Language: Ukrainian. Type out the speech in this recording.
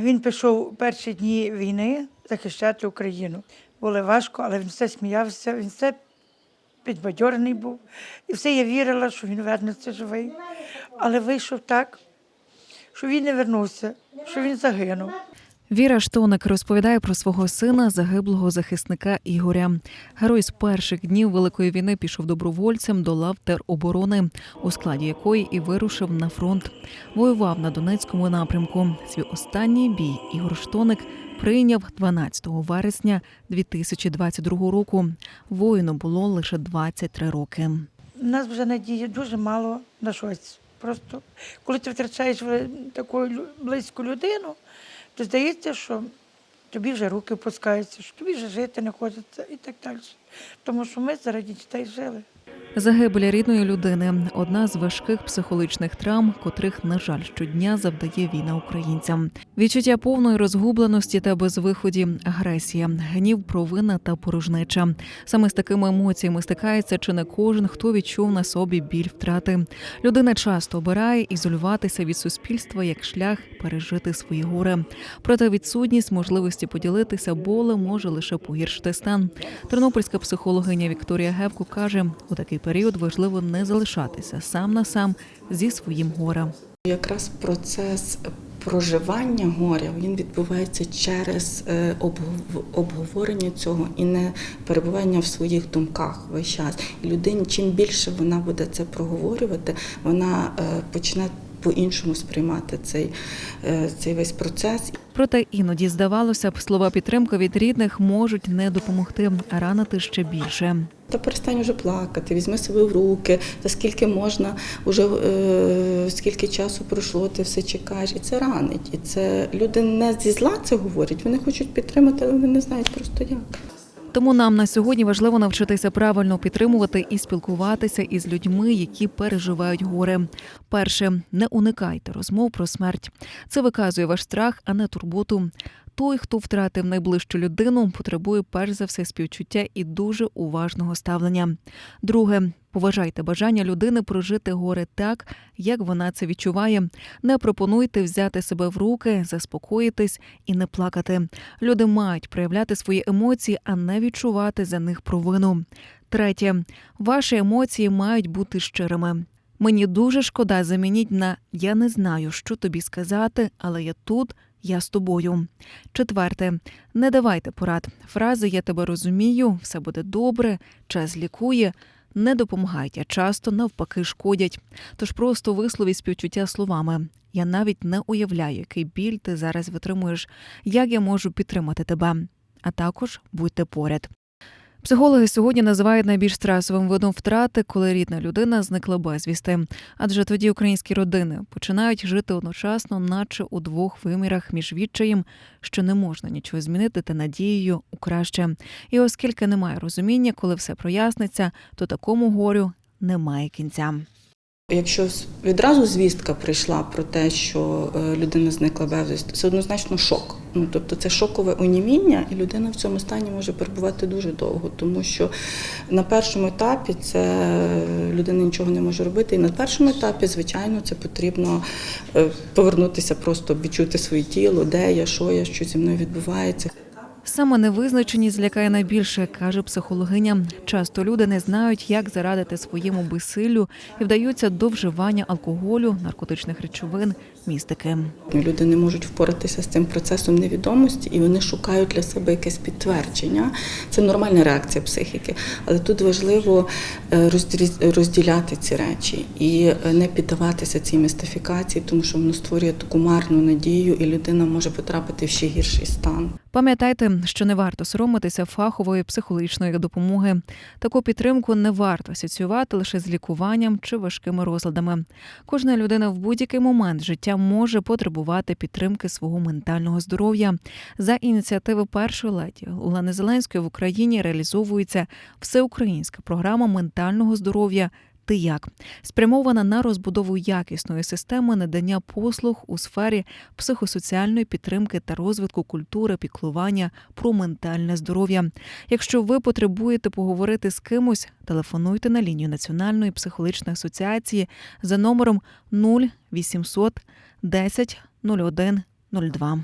Він пішов перші дні війни захищати Україну. Було важко, але він все сміявся, він все підбадьорений був. І все я вірила, що він вернеться живий. Але вийшов так, що він не вернувся, що він загинув. Віра Штоник розповідає про свого сина, загиблого захисника Ігоря. Герой з перших днів Великої війни пішов добровольцем до лав тероборони, у складі якої і вирушив на фронт. Воював на Донецькому напрямку. Свій останній бій Ігор Штоник прийняв 12 вересня 2022 року. Воїну було лише 23 роки. У нас вже надії дуже мало на щось. Просто коли ти втрачаєш ви- таку близьку людину, то здається, що тобі вже руки пускаються, що тобі вже жити не хочеться і так далі. Тому що ми заради дітей жили. Загибель рідної людини одна з важких психологічних травм, котрих, на жаль, щодня завдає війна українцям. Відчуття повної розгубленості та безвиході, агресія, гнів, провина та порожнеча. Саме з такими емоціями стикається чи не кожен, хто відчув на собі біль втрати. Людина часто обирає ізолюватися від суспільства як шлях пережити свої горе. Проте відсутність можливості поділитися болем може лише погіршити стан. Тернопільська психологиня Вікторія Гевко каже, у такий період важливо не залишатися сам на сам зі своїм горем. Якраз процес проживання горя він відбувається через е, обговорення цього і не перебування в своїх думках весь час. І людині, чим більше вона буде це проговорювати, вона е, почне по-іншому сприймати цей, е, цей весь процес. Проте іноді здавалося б, слова підтримки від рідних можуть не допомогти, а ранити ще більше. Та перестань вже плакати, візьми себе в руки, та скільки можна, уже е, скільки часу пройшло, ти все чекаєш. І це ранить. І це люди не зі зла це говорять, вони хочуть підтримати, але вони не знають просто як. Тому нам на сьогодні важливо навчитися правильно підтримувати і спілкуватися із людьми, які переживають горе. Перше, не уникайте розмов про смерть. Це виказує ваш страх, а не турботу. Той, хто втратив найближчу людину, потребує перш за все співчуття і дуже уважного ставлення. Друге, поважайте бажання людини прожити горе так, як вона це відчуває. Не пропонуйте взяти себе в руки, заспокоїтись і не плакати. Люди мають проявляти свої емоції, а не відчувати за них провину. Третє, ваші емоції мають бути щирими. Мені дуже шкода замініть на я не знаю, що тобі сказати, але я тут, я з тобою. Четверте, не давайте порад. Фрази Я тебе розумію, все буде добре, час лікує. Не допомагають, а часто навпаки шкодять. Тож просто вислові співчуття словами. Я навіть не уявляю, який біль ти зараз витримуєш, як я можу підтримати тебе. А також будьте поряд. Психологи сьогодні називають найбільш стресовим видом втрати, коли рідна людина зникла безвісти. Адже тоді українські родини починають жити одночасно, наче у двох вимірах між відчаєм, що не можна нічого змінити, та надією у краще. І оскільки немає розуміння, коли все проясниться, то такому горю немає кінця. Якщо відразу звістка прийшла про те, що е, людина зникла безвісти, це однозначно шок. Ну тобто це шокове оніміння, і людина в цьому стані може перебувати дуже довго, тому що на першому етапі це е, людина нічого не може робити. І на першому етапі, звичайно, це потрібно е, повернутися, просто відчути своє тіло, де я, що я, що зі мною відбувається. Саме невизначеність злякає найбільше, каже психологиня. Часто люди не знають, як зарадити своєму безсиллю і вдаються до вживання алкоголю, наркотичних речовин, містики. Люди не можуть впоратися з цим процесом невідомості, і вони шукають для себе якесь підтвердження. Це нормальна реакція психіки, але тут важливо е, розділяти ці речі і е, не піддаватися цій містифікації, тому що воно створює таку марну надію, і людина може потрапити в ще гірший стан. Пам'ятайте, що не варто соромитися фахової психологічної допомоги. Таку підтримку не варто асоціювати лише з лікуванням чи важкими розладами. Кожна людина в будь-який момент життя може потребувати підтримки свого ментального здоров'я. За ініціативи першої леді Олени Зеленської в Україні реалізовується всеукраїнська програма ментального здоров'я. Ти як спрямована на розбудову якісної системи надання послуг у сфері психосоціальної підтримки та розвитку культури, піклування про ментальне здоров'я. Якщо ви потребуєте поговорити з кимось, телефонуйте на лінію Національної психологічної асоціації за номером 0800 10 01 02.